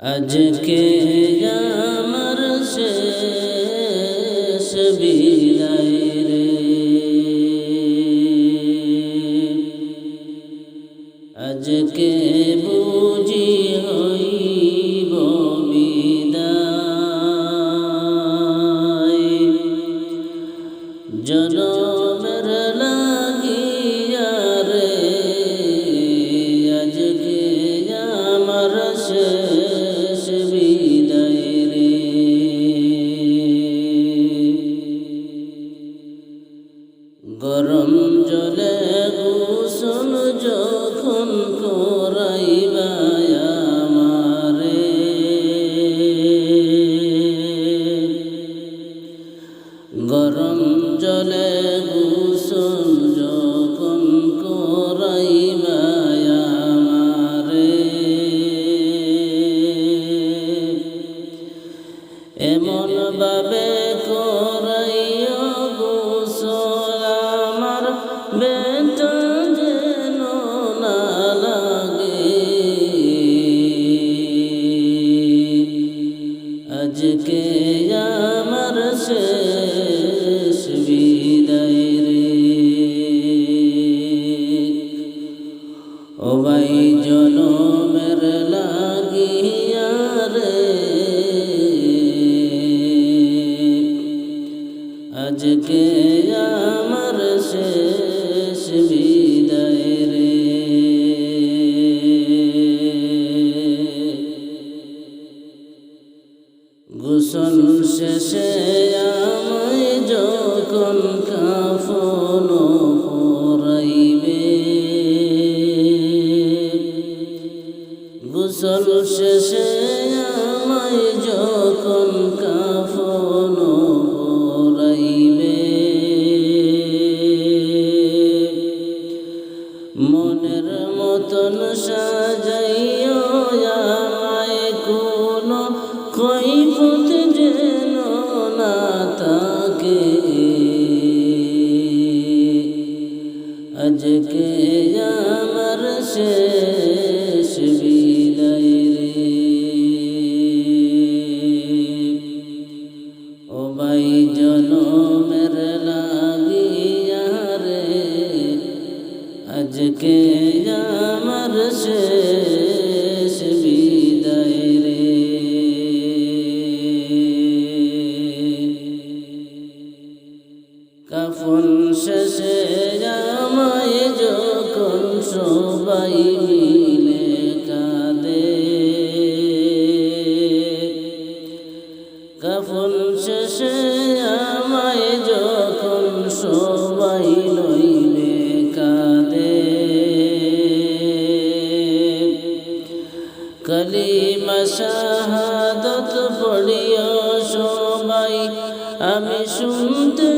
আজকে আমার শেষ বিদায় রে। আজকে বুঝি হইব বিদায়। জনমের গরম জলে গোসল যখন করাইবা আমারে। গরম জলে গোসল জনমের লাগিয়া রে। আজকে আমার শেষ বিদায় গোসল শেষে আমায় যখন কাফন পরাইবে মনের মতন সাজাইও আমায়, কোন কৈফত যেন না তাকে আজকে আমার শেষ ভাই জনমের লাগিয়া রে। আজকে আমার শেষ বিদায় রে। কাফন শেষে আমায় যখন সবাই কাফন শেষে আমায় যখন সবাই লইবে কাঁদে। কালিমা শাহাদত পড়িও সবাই আমি শুনতে